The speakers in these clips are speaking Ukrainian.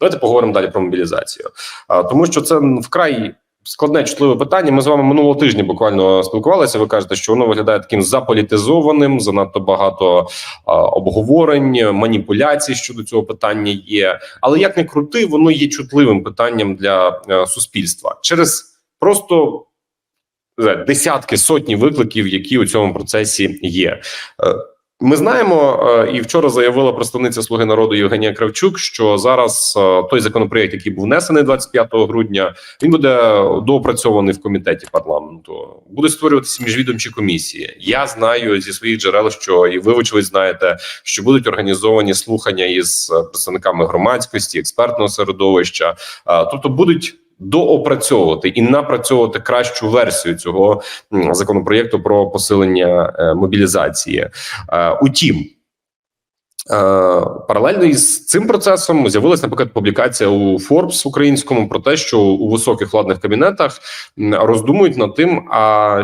Давайте поговоримо далі про мобілізацію, а, тому що це вкрай складне чутливе питання. Ми з вами минулого тижня буквально спілкувалися. Ви кажете, що воно виглядає таким заполітизованим, занадто багато а, обговорень, маніпуляцій щодо цього питання є. Але як не крути, воно є чутливим питанням для е, суспільства через просто десятки сотні викликів, які у цьому процесі є. Ми знаємо, е, і вчора заявила представниця Слуги народу Євгенія Кравчук, що зараз е, той законопроект, який був внесений 25 грудня, він буде доопрацьований в комітеті парламенту. Будуть створюватися міжвідомчі комісії. Я знаю зі своїх джерел, що і ви вочевидь знаєте, що будуть організовані слухання із е, представниками громадськості, експертного середовища. Тобто будуть доопрацьовувати і напрацьовувати кращу версію цього законопроєкту про посилення е, мобілізації. Е, Утім. е, Паралельно із цим процесом з'явилася, наприклад, публікація у Forbes українському про те, що у високих владних кабінетах роздумують над тим, а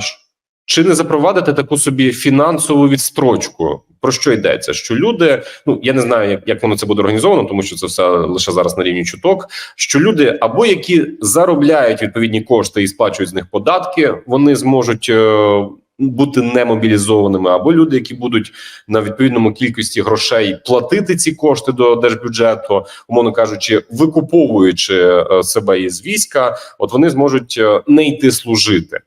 чи не запровадити таку собі фінансову відстрочку. Про що йдеться? Що люди, ну я не знаю, як, як воно це буде організовано, тому що це все лише зараз на рівні чуток. Що люди або які заробляють відповідні кошти і сплачують з них податки, вони зможуть е, бути немобілізованими, або люди, які будуть на відповідному кількості грошей платити ці кошти до держбюджету, умовно кажучи, викуповуючи е, себе із війська, от вони зможуть е, не йти служити.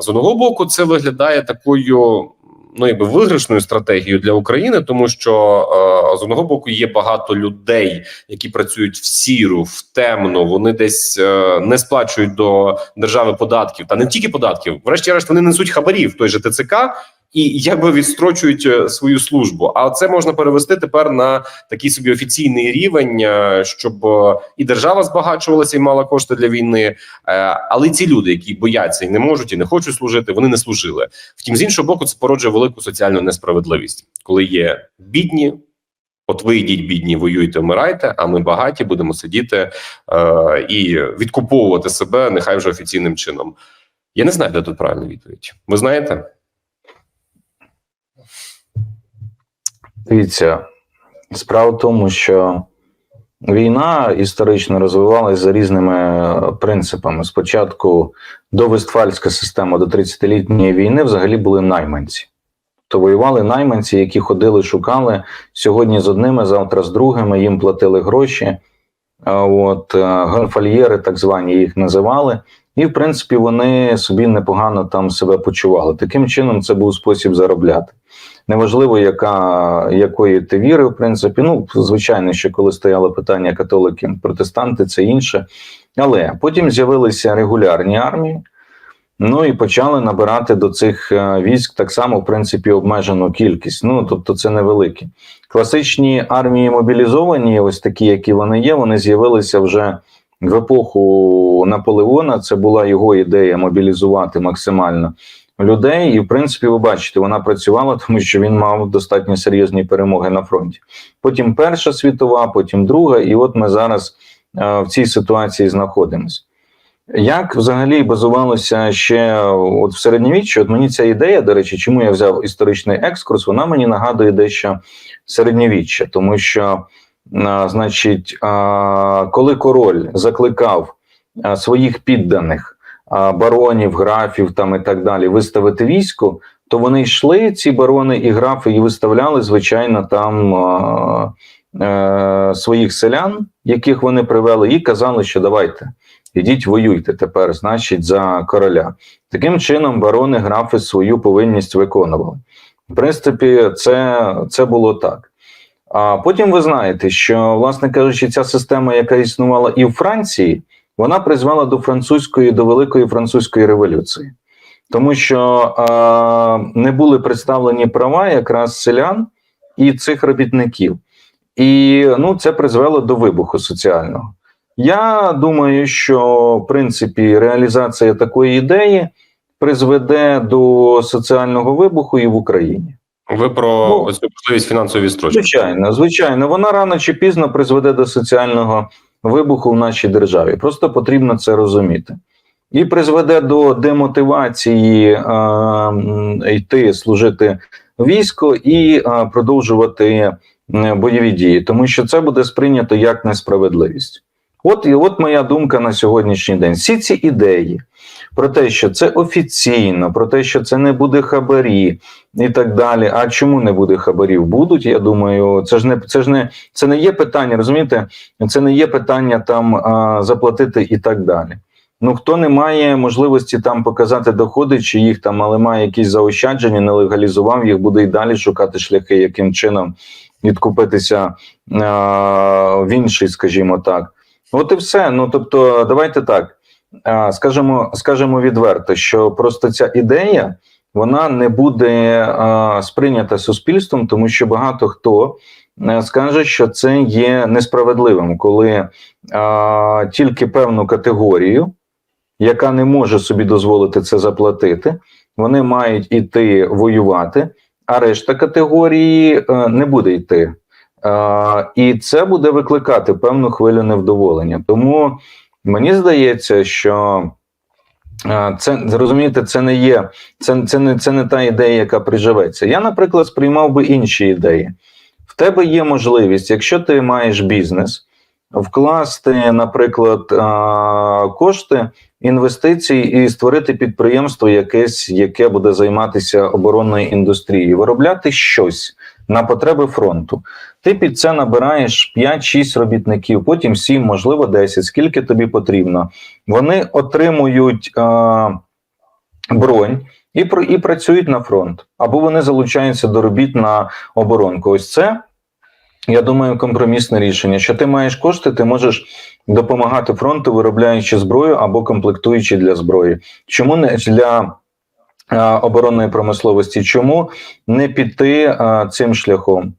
З одного боку, це виглядає такою. Ну, якби виграшною стратегією для України, тому що е, з одного боку є багато людей, які працюють в сіру, в темну. Вони десь е, не сплачують до держави податків, та не тільки податків. Врешті-решт вони несуть хабарів той же ТЦК і якби відстрочують е, свою службу. А це можна перевести тепер на такий собі офіційний рівень, е, щоб е, і держава збагачувалася і мала кошти для війни. Але ці люди, які бояться і не можуть, і не хочуть служити, вони не служили. Втім, з іншого боку, це породжує велику соціальну несправедливість, коли є бідні. От ви йдіть бідні, воюйте, вмирайте, а ми багаті будемо сидіти е, і відкуповувати себе, нехай вже офіційним чином. Я не знаю, де тут правильна відповідь. Ви знаєте? Дивіться, справа в тому, що війна історично розвивалася за різними е, принципами. Спочатку до Вестфальська система до 30-літньої війни взагалі були найманці. То воювали найманці, які ходили, шукали сьогодні з одними, завтра з другими, їм платили гроші. От е, гонфольєри, так звані їх називали, і в принципі вони собі непогано там себе почували. Таким чином, це був спосіб заробляти. Неважливо, яка якої ти віри, в принципі. Ну, звичайно, що коли стояло питання католики, протестанти, це інше. Але потім з'явилися регулярні армії. Ну і почали набирати до цих е, військ так само, в принципі, обмежену кількість. Ну тобто, це невеликі. Класичні армії мобілізовані, ось такі, які вони є, вони з'явилися вже в епоху Наполеона. Це була його ідея мобілізувати максимально людей. І, в принципі, ви бачите, вона працювала, тому що він мав достатньо серйозні перемоги на фронті. Потім Перша світова, потім друга, і от ми зараз е, в цій ситуації знаходимося. Як взагалі базувалося ще от в середньовіччі? От мені ця ідея, до речі, чому я взяв історичний екскурс, вона мені нагадує дещо середньовіччя, тому що, а, значить, а, коли король закликав а, своїх підданих баронів, графів там і так далі виставити військо, то вони йшли, ці барони і графи, і виставляли, звичайно, там а, е, своїх селян, яких вони привели, і казали, що давайте. Ідіть воюйте тепер, значить, за короля. Таким чином, барони, графи свою повинність виконували. В принципі, це, це було так. А потім ви знаєте, що, власне кажучи, ця система, яка існувала і в Франції, вона призвела до французької, до Великої французької революції, тому що е, не були представлені права якраз селян і цих робітників. І ну, це призвело до вибуху соціального. Я думаю, що в принципі реалізація такої ідеї призведе до соціального вибуху і в Україні. Ви про Ну, можливість фінансової відстрочки. Звичайно, звичайно, вона рано чи пізно призведе до соціального вибуху в нашій державі. Просто потрібно це розуміти. І призведе до демотивації е, йти служити військо і е, продовжувати е, бойові дії, тому що це буде сприйнято як несправедливість. От і от моя думка на сьогоднішній день. Всі ці ідеї про те, що це офіційно, про те, що це не буде хабарі і так далі. А чому не буде хабарів? Будуть, я думаю, це ж не це ж не це не є питання, розумієте? Це не є питання там а, заплатити і так далі. Ну, хто не має можливості там показати доходи, чи їх там, але має якісь заощадження, не легалізував їх, буде і далі шукати шляхи, яким чином відкупитися а, в інший, скажімо так. От і все. Ну тобто, давайте так. Скажемо, скажемо відверто, що просто ця ідея вона не буде сприйнята суспільством, тому що багато хто е, скаже, що це є несправедливим, коли тільки певну категорію, яка не може собі дозволити це заплатити, вони мають іти воювати, а решта категорії е, не буде йти. І це буде викликати певну хвилю невдоволення. Тому мені здається, що це зрозумієте, це не є, це, це, не, це не та ідея, яка приживеться. Я, наприклад, сприймав би інші ідеї. В тебе є можливість, якщо ти маєш бізнес, вкласти, наприклад, кошти інвестиції і створити підприємство, якесь, яке буде займатися оборонною індустрією, виробляти щось на потреби фронту. Ти під це набираєш 5-6 робітників, потім 7, можливо, 10, скільки тобі потрібно. Вони отримують е, бронь. І і працюють на фронт, або вони залучаються до робіт на оборонку. Ось це, я думаю, компромісне рішення. Що ти маєш кошти, ти можеш допомагати фронту, виробляючи зброю або комплектуючи для зброї. Чому не для оборонної промисловості? Чому не піти цим шляхом?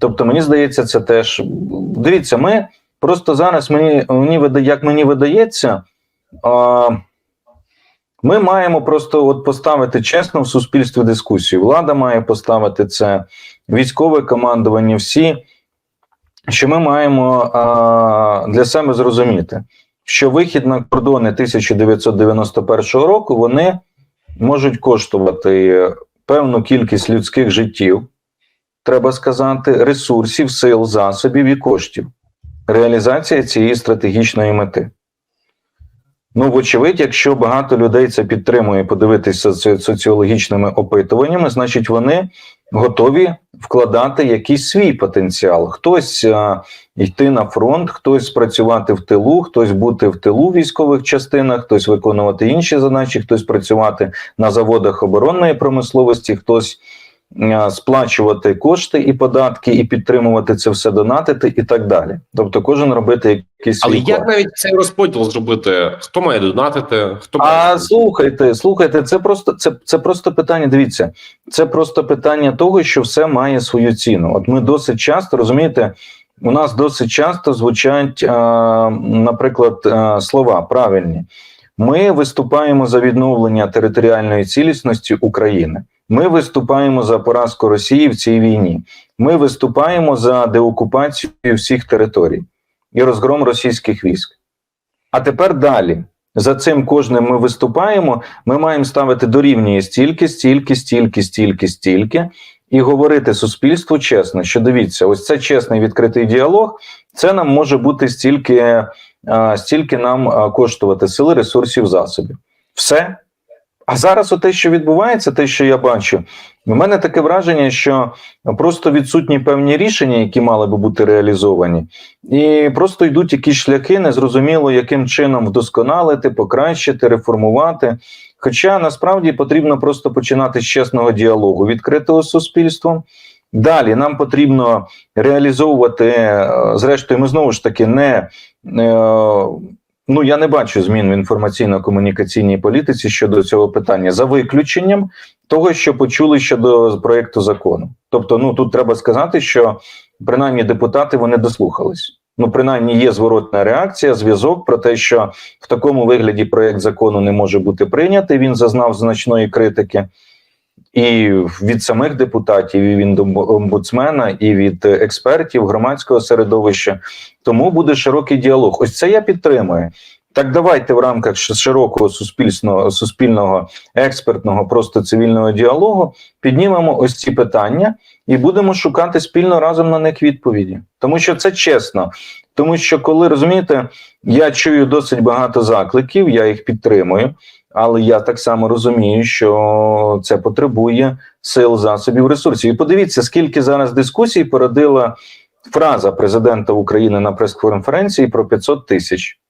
Тобто, мені здається, це теж дивіться, ми просто зараз мені мені як мені видається. Ми маємо просто от поставити чесно в суспільстві дискусію. Влада має поставити це, військове командування, всі, що ми маємо для себе зрозуміти, що вихід на кордони 1991 року вони можуть коштувати певну кількість людських життів, треба сказати, ресурсів, сил, засобів і коштів. Реалізація цієї стратегічної мети. Ну, вочевидь, якщо багато людей це підтримує, подивитися соціологічними опитуваннями, значить вони готові вкладати якийсь свій потенціал. Хтось а, йти на фронт, хтось працювати в тилу, хтось бути в тилу в військових частинах, хтось виконувати інші задачі, хтось працювати на заводах оборонної промисловості, хтось сплачувати кошти і податки, і підтримувати це все, донатити і так далі. Тобто, кожен робити якийсь Але як навіть цей розподіл зробити? Хто має донатити? Хто А має слухайте, слухайте, це просто це, це просто питання. Дивіться, це просто питання того, що все має свою ціну. От ми досить часто розумієте, у нас досить часто звучать, наприклад, слова правильні. Ми виступаємо за відновлення територіальної цілісності України. Ми виступаємо за поразку Росії в цій війні. Ми виступаємо за деокупацію всіх територій і розгром російських військ. А тепер далі. За цим кожним ми виступаємо. Ми маємо ставити дорівнює стільки, стільки, стільки, стільки, стільки, і говорити суспільству чесно, що дивіться, ось це чесний відкритий діалог. Це нам може бути стільки, стільки нам коштувати сили, ресурсів, засобів. Все. А зараз, те, що відбувається, те, що я бачу, у мене таке враження, що просто відсутні певні рішення, які мали би бути реалізовані, і просто йдуть якісь шляхи, незрозуміло, яким чином вдосконалити, покращити, реформувати. Хоча насправді потрібно просто починати з чесного діалогу, відкритого з суспільством. Далі нам потрібно реалізовувати, е, зрештою, ми знову ж таки не. Е, Ну, я не бачу змін в інформаційно-комунікаційній політиці щодо цього питання, за виключенням того, що почули щодо проєкту закону. Тобто, ну тут треба сказати, що принаймні депутати вони дослухались. Ну, принаймні, є зворотна реакція, зв'язок про те, що в такому вигляді проєкт закону не може бути прийнятий. Він зазнав значної критики. І від самих депутатів, і від омбудсмена, і від експертів громадського середовища. Тому буде широкий діалог. Ось це я підтримую. Так давайте в рамках широкого суспільного, суспільного експертного, просто цивільного діалогу піднімемо ось ці питання і будемо шукати спільно разом на них відповіді. Тому що це чесно. Тому що, коли розумієте, я чую досить багато закликів, я їх підтримую, але я так само розумію, що це потребує сил, засобів, ресурсів. І подивіться, скільки зараз дискусій породила фраза президента України на прес-конференції про 500 тисяч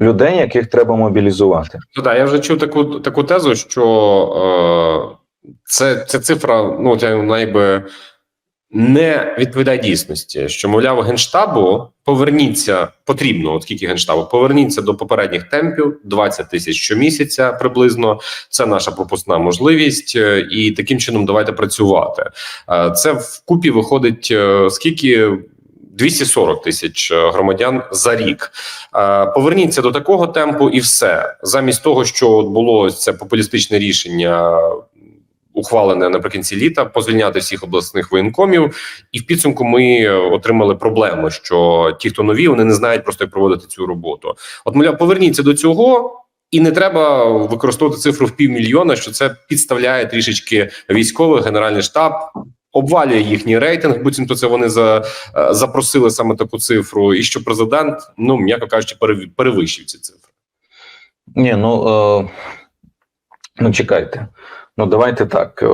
людей, яких треба мобілізувати. Ну, да, я вже чув таку таку тезу, що е, це, ця цифра, ну найби не відповідає дійсності. Що, мовляв, генштабу поверніться потрібно, от скільки генштабу, поверніться до попередніх темпів 20 тисяч щомісяця приблизно. Це наша пропускна можливість, е, і таким чином давайте працювати. Е, Це вкупі виходить е, скільки. 240 тисяч громадян за рік. Поверніться до такого темпу, і все замість того, що було це популістичне рішення. Ухвалене наприкінці літа позвільняти всіх обласних воєнкомів, і в підсумку ми отримали проблему, що ті, хто нові, вони не знають просто як проводити цю роботу. От мовляв, поверніться до цього, і не треба використовувати цифру в півмільйона, що це підставляє трішечки військовий генеральний штаб. Обвалює їхній рейтинг, буцімто це вони за е, запросили саме таку цифру, і що президент, ну м'яко кажучи, перев- перевищив ці цифри. Ні, ну, е, ну чекайте. Ну, давайте так. Е,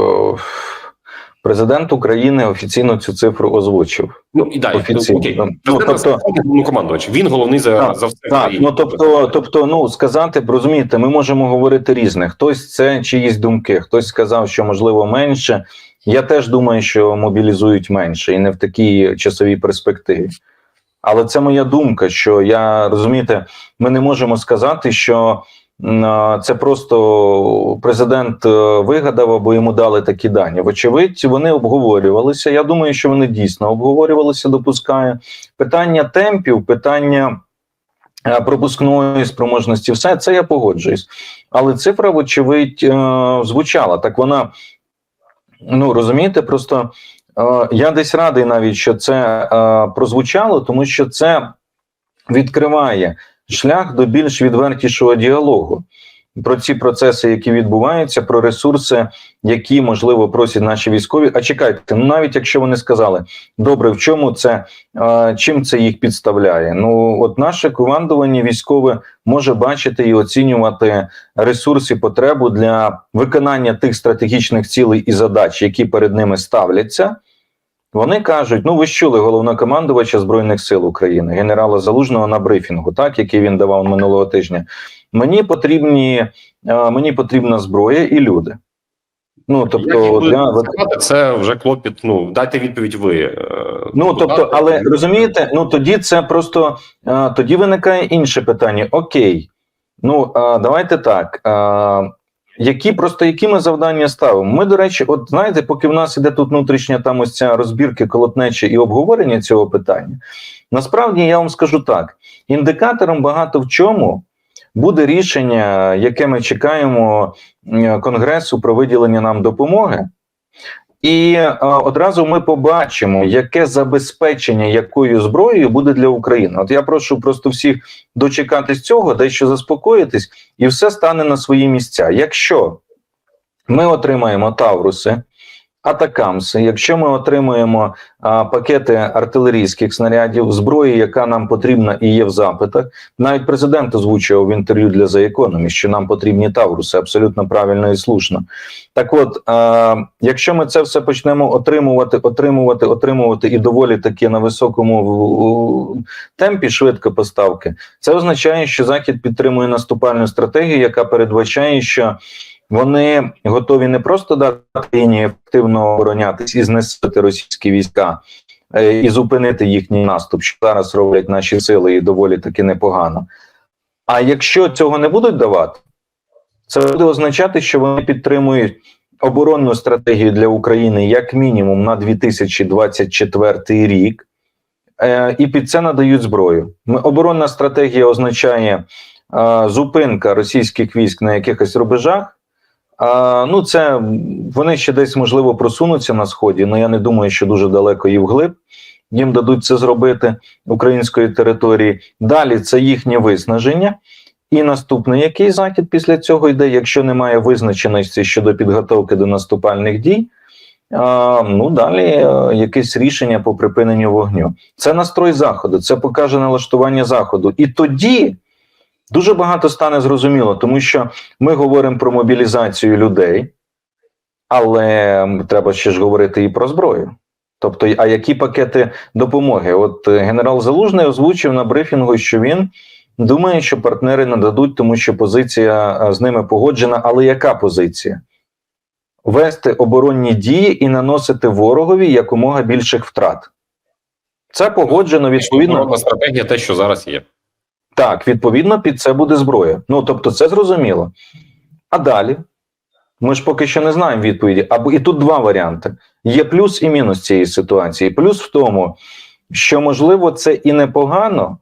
президент України офіційно цю цифру озвучив. Ну і далі Офіційно. окей. Ну, Президент тобто- насправді головнокомандувач. Він головний за, Так, за все Так, ну тобто, тобто, ну сказати, розумієте, ми можемо говорити різне. Хтось це чиїсь думки, хтось сказав, що можливо менше. Я теж думаю, що мобілізують менше і не в такій часовій перспективі. Але це моя думка, що я розумієте, ми не можемо сказати, що це просто президент е, вигадав або йому дали такі дані. Вочевидь, вони обговорювалися. Я думаю, що вони дійсно обговорювалися. Допускаю питання темпів, питання е, пропускної спроможності, все це я погоджуюсь. Але цифра, вочевидь, е, звучала. Так вона, ну розумієте, просто я десь радий навіть, що це прозвучало, тому що це відкриває шлях до більш відвертішого діалогу. Про ці процеси, які відбуваються, про ресурси, які можливо просять наші військові. А чекайте, ну навіть якщо вони сказали, добре, в чому це а, чим це їх підставляє? Ну от наше командування військове може бачити і оцінювати ресурси, потребу для виконання тих стратегічних цілей і задач, які перед ними ставляться. Вони кажуть: ну ви ж чули головнокомандувача збройних сил України, генерала Залужного на брифінгу, так який він давав минулого тижня. Мені потрібні е, мені потрібна зброя і люди. Ну тобто, для це вже клопіт. Ну дайте відповідь ви. е, Ну тобто, але розумієте, ну тоді це просто е, тоді виникає інше питання. Окей, ну давайте так. Які просто які ми завдання ставимо? Ми, до речі, от знаєте, поки в нас іде тут внутрішня там ось ця розбірки, колотнечі і обговорення цього питання, насправді я вам скажу так: індикатором багато в чому буде рішення, яке ми чекаємо Конгресу про виділення нам допомоги. І е, одразу ми побачимо, яке забезпечення якою зброєю буде для України. От я прошу просто всіх дочекатись цього, дещо заспокоїтись, і все стане на свої місця. Якщо ми отримаємо Тавруси, Атакамси, якщо ми отримаємо а, пакети артилерійських снарядів, зброї, яка нам потрібна і є в запитах, навіть президент озвучував в інтерв'ю для The Economist, що нам потрібні Тавруси, абсолютно правильно і слушно. Так от, е, якщо ми це все почнемо отримувати, отримувати, отримувати і доволі таки на високому темпі швидко поставки, це означає, що Захід підтримує наступальну стратегію, яка передбачає, що вони готові не просто дати країні ефективно оборонятись і знести російські війська. е, І зупинити їхній наступ, що зараз роблять наші сили, і доволі таки непогано. А якщо цього не будуть давати, це буде означати, що вони підтримують оборонну стратегію для України як мінімум на 2024 рік, е, і під це надають зброю. Оборонна стратегія означає е, зупинка російських військ на якихось рубежах. А, ну, це вони ще десь можливо просунуться на сході, але я не думаю, що дуже далеко і вглиб. їм дадуть це зробити української території. Далі це їхнє виснаження. І наступний який захід після цього йде, якщо немає визначеності щодо підготовки до наступальних дій. А, ну далі е, якесь рішення по припиненню вогню. Це настрой заходу, це покаже налаштування заходу. І тоді дуже багато стане зрозуміло, тому що ми говоримо про мобілізацію людей, але треба ще ж говорити і про зброю. Тобто, а які пакети допомоги? От е, генерал Залужний озвучив на брифінгу, що він думає, що партнери нададуть, тому що позиція е, з ними погоджена. Але яка позиція? Вести оборонні дії і наносити ворогові якомога більших втрат. Це погоджено відповідно. Стратегія, те, що зараз є. Так, відповідно, під це буде зброя. Ну тобто, це зрозуміло. А далі ми ж поки що не знаємо відповіді. Або і тут два варіанти: є плюс і мінус цієї ситуації. Плюс в тому, що можливо це і непогано,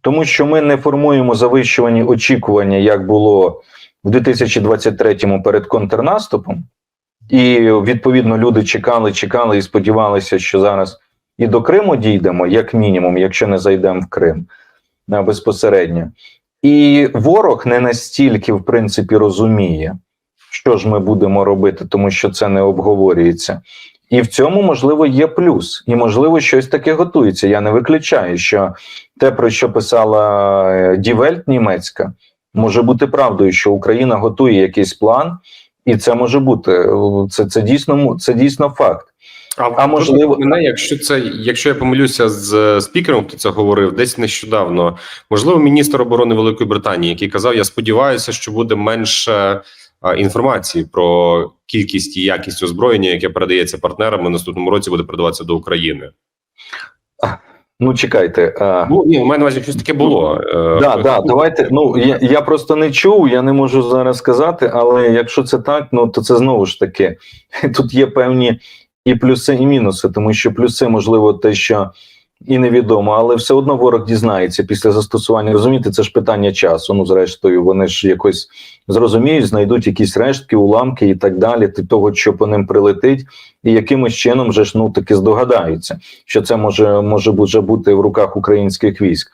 тому що ми не формуємо завищувані очікування, як було в 2023-му перед контрнаступом. І відповідно люди чекали, чекали і сподівалися, що зараз і до Криму дійдемо, як мінімум, якщо не зайдемо в Крим безпосередньо. І ворог не настільки, в принципі, розуміє, що ж ми будемо робити, тому що це не обговорюється. І в цьому, можливо, є плюс, і можливо, щось таке готується. Я не виключаю, що те, про що писала Дівельт німецька, може бути правдою, що Україна готує якийсь план, і це може бути. Це, це дійсно це дійсно факт. А, А можливо- мене, якщо це, якщо я помилюся з е, спікером, хто це говорив десь нещодавно, можливо, міністр оборони Великої Британії, який казав: Я сподіваюся, що буде менше а, інформації про кількість і якість озброєння, яке передається партнерам і наступному році буде передаватися до України. Ну чекайте. А... Ну ні, у мене увазі щось таке було. Е, Да, да, давайте. Ну я, я просто не чув, я не можу зараз сказати, але якщо це так, ну то це знову ж таки тут є певні і плюси, і мінуси, тому що плюси, можливо, те, що і невідомо, але все одно ворог дізнається після застосування. Розумієте, це ж питання часу. Ну, зрештою, вони ж якось зрозуміють, знайдуть якісь рештки, уламки і так далі, того, що по ним прилетить, і якимось чином вже ж ну таки здогадаються, що це може може вже бути в руках українських військ.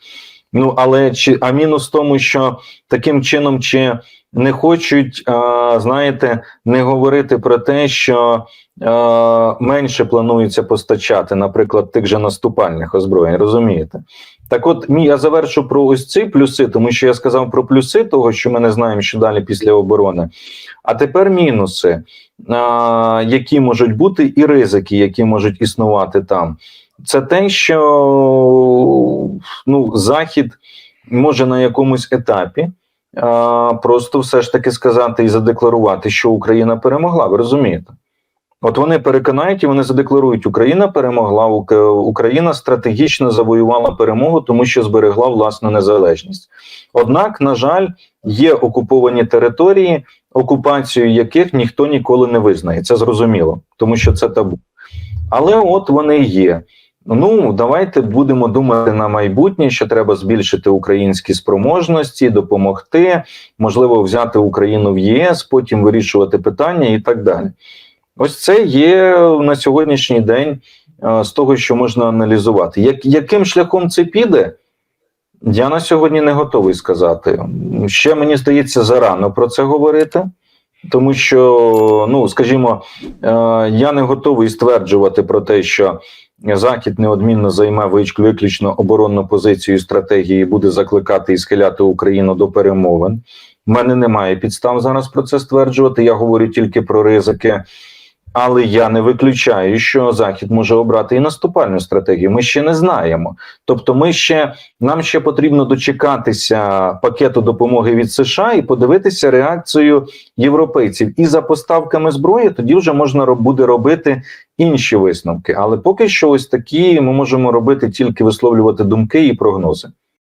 Ну але чи а мінус в тому, що таким чином чи не хочуть, знаєте, не говорити про те, що менше планується постачати, наприклад, тих же наступальних озброєнь, розумієте? Так, от я завершу про ось ці плюси, тому що я сказав про плюси того, що ми не знаємо, що далі після оборони. А тепер мінуси, які можуть бути, і ризики, які можуть існувати там. Це те, що ну, Захід може на якомусь етапі просто все ж таки сказати і задекларувати, що Україна перемогла. Ви розумієте? От вони переконають і вони задекларують, Україна перемогла, Україна стратегічно завоювала перемогу, тому що зберегла власну незалежність. Однак, на жаль, є окуповані території, окупацію яких ніхто ніколи не визнає. Це зрозуміло, тому що це табу. Але от вони є. Ну, давайте будемо думати на майбутнє, що треба збільшити українські спроможності, допомогти, можливо, взяти Україну в ЄС, потім вирішувати питання і так далі. Ось це є на сьогоднішній день е, з того, що можна аналізувати. Як, яким шляхом це піде? Я на сьогодні не готовий сказати. Ще мені здається зарано про це говорити, тому що, ну скажімо, е, я не готовий стверджувати про те, що Захід неодмінно займе виключно оборонну позицію стратегії, і буде закликати і схиляти Україну до перемовин. У мене немає підстав зараз про це стверджувати. Я говорю тільки про ризики. Але я не виключаю, що Захід може обрати і наступальну стратегію. Ми ще не знаємо. Тобто, ми ще нам ще потрібно дочекатися пакету допомоги від США і подивитися реакцію європейців. І за поставками зброї тоді вже можна буде робити інші висновки. Але поки що, ось такі ми можемо робити тільки висловлювати думки і прогнози.